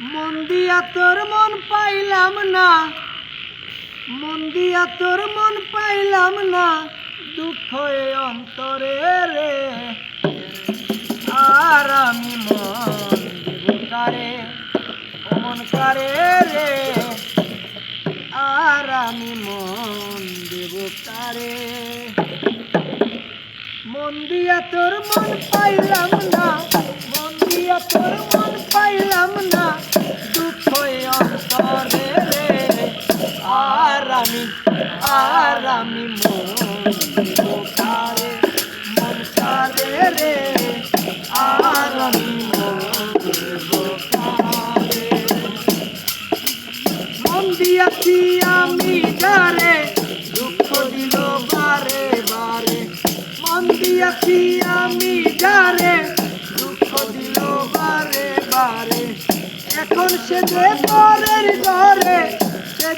মন দিয়া তোর মন পাইলাম না। মন দিয়া তোর মন পাইলাম না। দুঃখ অন্তরে রে। আর আমি মন মন কারে রে। আর আমি মন দেব কারে। মন দিয়া তোর মন পাইলাম অন্তরে রে আর আমি আর আমি কারে মন কারে রে আর আমি মন দিয়াছি আমি যারে দুঃখ দিল বারে বারে মন দিয়াছি আমি যারে দুঃখ দিল বারে বারে এখন সে পরের ঘরে সে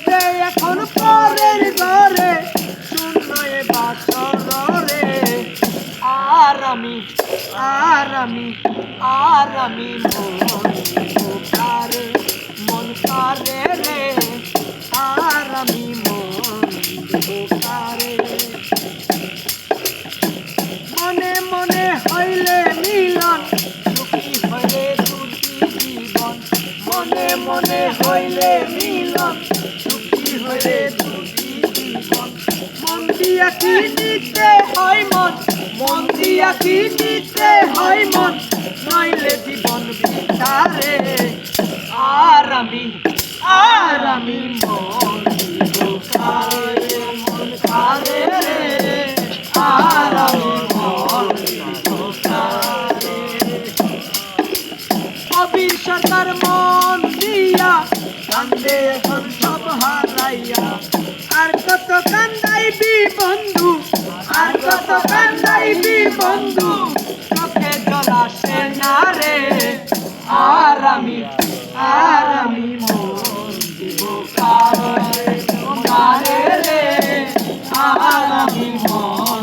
এখন পরের ঘরে শূন্য বাসর রে আর আমি আর আমি আর আমি মন কারে মন কারে রে। আর আমি মন মনে মনে হইলে মনে হইলে মিলন, সুখী হইলে দুটি জীবন মন দিয়া কি দিতে হয় মন? মন দিয়া কি দিতে হয় মন? নইলে জীবন বিতারে আর আমি আর আমি মন মন কারে? আর আমি মন সরকার মন কান্দে এখন সব হারাইয়া। আর কত কান্দাইবি বন্ধু, আর কত কান্দাইবি বন্ধু, চোখে জল আসে না রে। আর আমি আর আমি মন দিব কারে কারে রে। আর আমি মন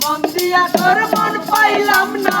মন দিয়া তোর মন পাইলাম না।